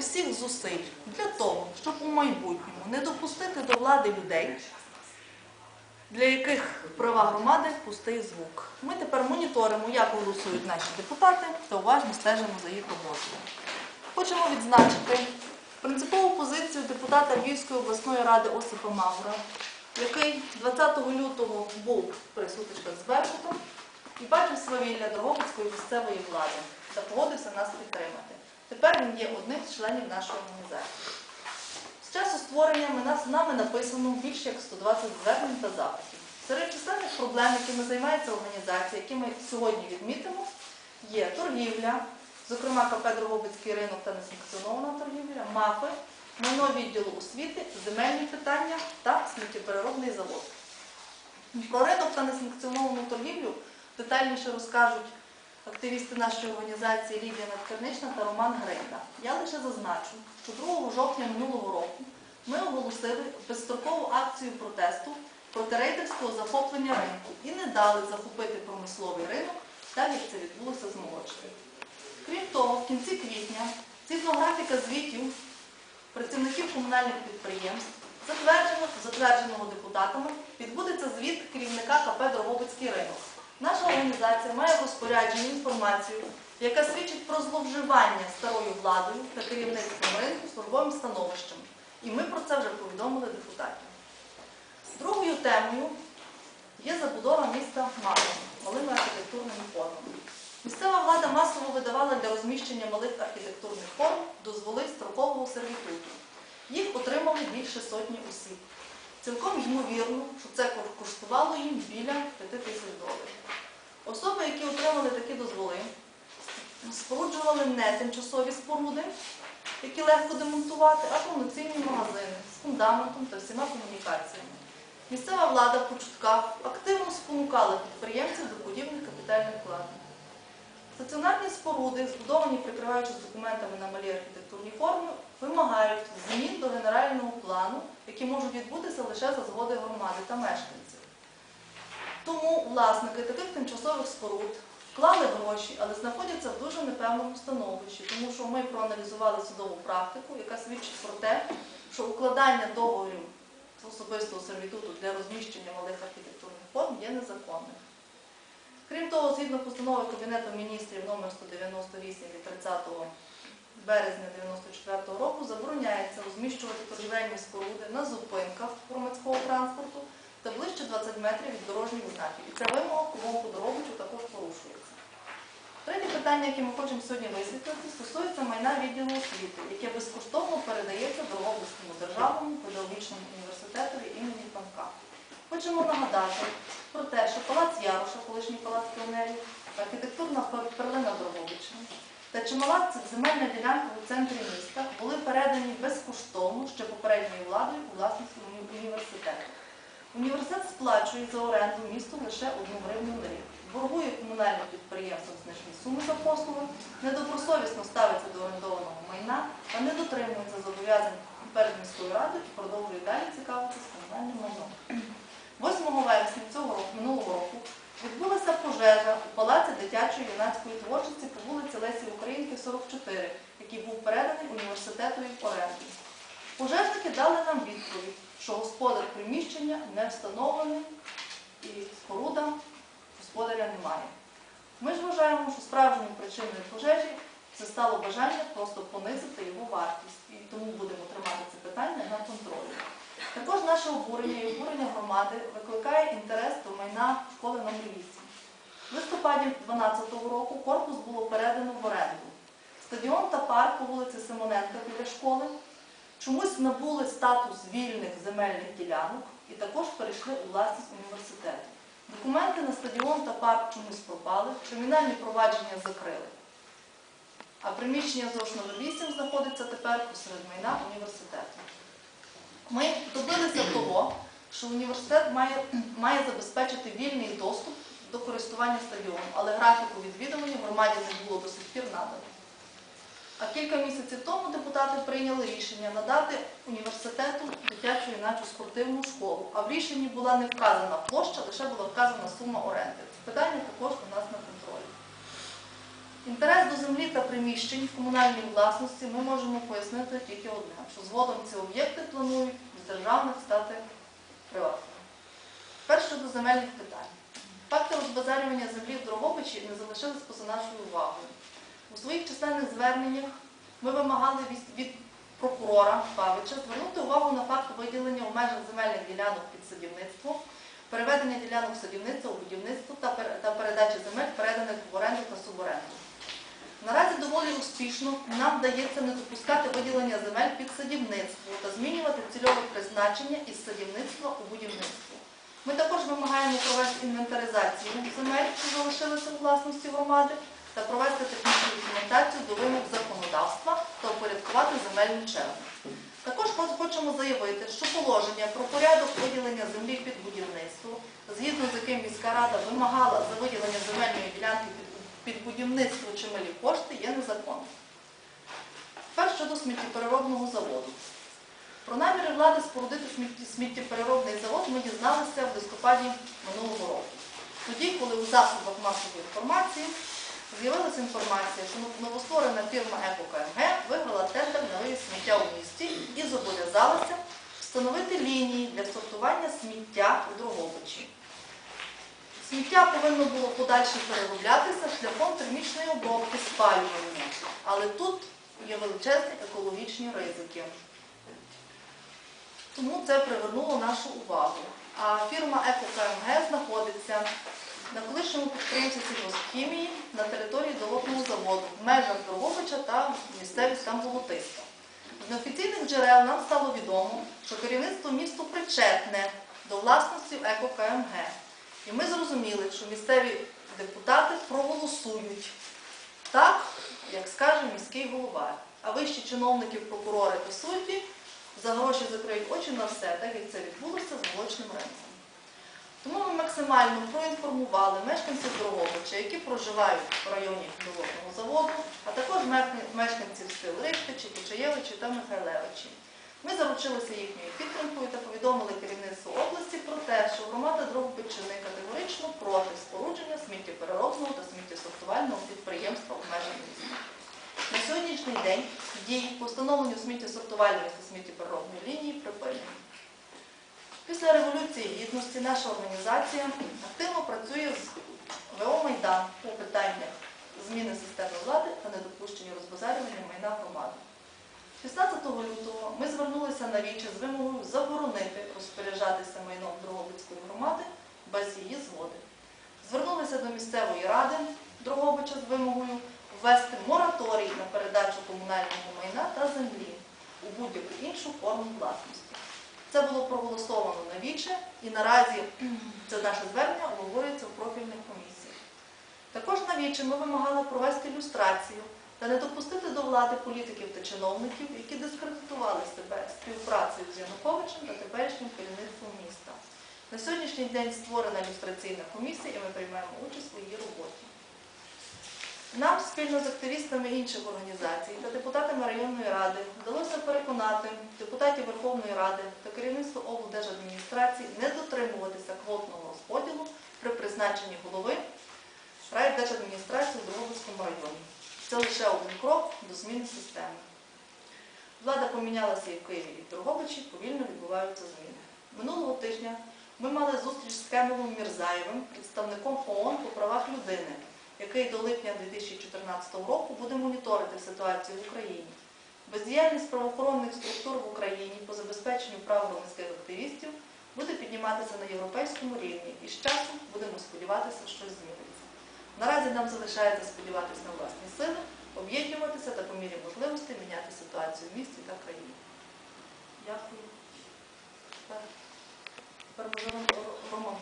всіх зусиль для того, щоб у майбутньому не допустити до влади людей, для яких права громади пустий звук. Ми тепер моніторимо, як голосують наші депутати, та уважно стежимо за їх роботою. Хочемо відзначити принципову позицію депутата Львівської обласної ради Осипа Мавра, який 20 лютого був при сутичках з Беркутом і бачив свавілля Дрогобицької місцевої влади та погодився нас підтримати. Тепер він є одним з членів нашої організації. З часу створення нами написано більше як 120 звернень та запитів. Серед численних проблем, якими займається організація, які ми сьогодні відмітимо, є торгівля, зокрема КП Дрогобицький ринок та несанкціонована торгівля, МАФи, майно відділу освіти, земельні питання та сміттєпереробний завод. Про ринок та несанкціоновану торгівлю детальніше розкажуть активісти нашої організації Лідія Надкарнична та Роман Грейда. Я лише зазначу, що 2 жовтня минулого року ми оголосили безстрокову акцію протесту проти рейдерського захоплення ринку і не дали захопити промисловий ринок, так як це відбулося з молочкою. Крім того, в кінці квітня, згідно графіка звітів працівників комунальних підприємств, затвердженого депутатами, відбудеться звіт керівника КП Дрогобицький ринок. Наша організація має в розпорядженні інформацію, яка свідчить про зловживання старою владою та керівництвом ринку службовим становищем. І ми про це вже повідомили депутатів. Другою темою є забудова міста малими, малими архітектурними формами. Місцева влада масово видавала для розміщення малих архітектурних форм дозволи строкового сервітуту. Їх отримали більше сотні осіб. Цілком ймовірно, що це коштувало їм біля 5 тисяч доларів. Особи, які отримали такі дозволи, споруджували не тимчасові споруди, які легко демонтувати, а повноцінні магазини з фундаментом та всіма комунікаціями. Місцева влада по чутках активно спонукала підприємців до подібних капітальних вкладень. Стаціонарні споруди, збудовані прикриваючись документами на малі архітектурні форми, вимагають змін до генерального плану, які можуть відбутися лише за згоди громади та мешканців. Тому власники таких тимчасових споруд вклали гроші, але знаходяться в дуже непевному становищі, тому що ми проаналізували судову практику, яка свідчить про те, що укладання договорів особистого сервітуту для розміщення малих архітектурних форм є незаконним. Крім того, згідно постанови Кабінету міністрів номер 198 від 30 березня 1994 року забороняється розміщувати торгівельні споруди на зупинках громадського транспорту та ближче 20 метрів від дорожніх знаків. І ця вимога кругом по Дрогобичу також порушується. Третє питання, яке ми хочемо сьогодні висвітлити, стосується майна відділу освіти, яке безкоштовно передається Дрогобицькому державному педагогічному університету імені Франка. Хочемо нагадати про те, що палац Яроша, колишній палац піонерів, архітектурна перлина Дрогобича та чимала земельна ділянка у центрі міста були передані безкоштовно ще попередньою владою у власність університету. Університет сплачує за оренду місту лише одну гривню на рік. Боргує комунальним підприємствам значні суми за послуги, недобросовісно ставиться до орендованого майна та не дотримується зобов'язань перед міською радою і продовжує далі цікавитися комунальним майном. 8 вересня цього року, минулого року відбулася пожежа у палаці дитячої юнацької творчості по вулиці Лесі Українки, 44, який був переданий університетові в оренду. Пожежники дали нам відповідь, що господар приміщення не встановлений і споруда господаря немає. Ми ж вважаємо, що справжньою причиною пожежі це стало бажання просто понизити його вартість. І тому будемо тримати це питання на контролі. Також наше обурення і обурення громади викликає інтерес до майна школи номер 8. В листопаді 2012 року корпус було передано в оренду. Стадіон та парк по вулиці Симоненка біля школи чомусь набули статус вільних земельних ділянок і також перейшли у власність університету. Документи на стадіон та парк чомусь пропали, кримінальні провадження закрили. А приміщення ЗОШ номер 8 знаходиться тепер посеред майна університету. Ми добилися того, що університет має, має забезпечити вільний доступ до користування стадіоном, але графіку відвідування громаді не було до сих пір надано. А кілька місяців тому депутати прийняли рішення надати університету дитячу юначу спортивну школу. А в рішенні була не вказана площа, лише була вказана сума оренди. Питання також у нас на контролі. Інтерес до землі та приміщень в комунальній власності ми можемо пояснити тільки одне, що згодом ці об'єкти планують з державних стати приватними. Тепер щодо земельних питань. Факти розбазарювання землі в Дрогобичі не залишились поза нашою увагою. У своїх численних зверненнях ми вимагали від- прокурора Павича звернути увагу на факт виділення у межах земельних ділянок під садівництво, переведення ділянок садівництва у будівництво та передачі земель, переданих в оренду та суборенду. Наразі доволі успішно нам вдається не допускати виділення земель під садівництво та змінювати цільове призначення із садівництва у будівництво. Ми також вимагаємо провести інвентаризацію земель, що залишилися у власності громади, та провести технічну документацію до вимог законодавства та упорядкувати земельну чергу. Також хочемо заявити, що положення про порядок виділення землі під будівництво, згідно з яким міська рада вимагала за виділення земельної ділянки під, під будівництво чималі кошти, є незаконним. Тепер щодо сміттєпереробного заводу. Про наміри влади спорудити сміттєпереробний завод ми дізналися в листопаді минулого року. Тоді, коли у засобах масової інформації з'явилася інформація, що новостворена фірма ЕКОКМГ виграла тендер на вивіз сміття у місті і зобов'язалася встановити лінії для сортування сміття у Дрогобичі. Сміття повинно було подальше перероблятися шляхом термічної обробки спалювання, але тут є величезні екологічні ризики. Тому це привернуло нашу увагу. А фірма ЕКОКМГ знаходиться на колишньому підприємстві сільгосхімії на території долотного заводу в межах Дрогобича та місцевість там Болотиста. З неофіційних джерел нам стало відомо, що керівництво місту причетне до власності ЕКОКМГ. І ми зрозуміли, що місцеві депутати проголосують так, як скаже міський голова. А вищі чиновники, прокурори та судді за гроші закриють очі на все, так як це відбулося з молочним ринком. Тому ми максимально проінформували мешканців Дрогобича, які проживають в районі Долотного заводу, а також мешканців сел Рихтичі, Кучаєвичі та Михайлевичі. Ми заручилися їхньою підтримкою та повідомили керівництву області про те, що громада Дрогобичини категорично проти спорудження сміттєпереробного та сміттєсортувального підприємства в межах міста. На сьогоднішній день дії по встановленню сміттєсортувальної та сміттєпереробної лінії припинені. Після Революції Гідності наша організація активно працює з ВО Майдан по питаннях зміни системи влади та недопущення розбазарювання майна громади. 16 лютого ми звернулися на віче з вимогою заборонити розпоряджатися майном Дрогобицької громади без її згоди. Звернулися до місцевої ради Дрогобича з вимогою ввести мораторій на передачу комунального майна та землі у будь-яку іншу форму власності. Це було проголосовано на віче і наразі це наше звернення обговорюється в профільних комісіях. Також на віче ми вимагали провести ілюстрацію та не допустити до влади політиків та чиновників, які дискредитували себе співпрацею з Януковичем та теперішнім керівництвом міста. На сьогоднішній день створена ілюстраційна комісія, і ми приймаємо участь у її роботі. Нам спільно з активістами інших організацій та депутатами районної ради вдалося переконати депутатів Верховної Ради та керівництво облдержадміністрації не дотримуватися квотного розподілу при призначенні голови райдержадміністрації у Дрогобицькому районі. Це лише один крок до зміни системи. Влада помінялася і в Києві, і в Дрогобичі, повільно відбуваються зміни. Минулого тижня ми мали зустріч з Кемелом Мірзаєвим, представником ООН по правах людини, який до липня 2014 року буде моніторити ситуацію в Україні. Бездіяльність правоохоронних структур в Україні по забезпеченню прав громадських активістів буде підніматися на європейському рівні і з часом будемо сподіватися, що щось зміниться. Наразі нам залишається сподіватися на власні сили, об'єднуватися та по мірі можливості міняти ситуацію в місті та країні. Дякую. Тепер- можемо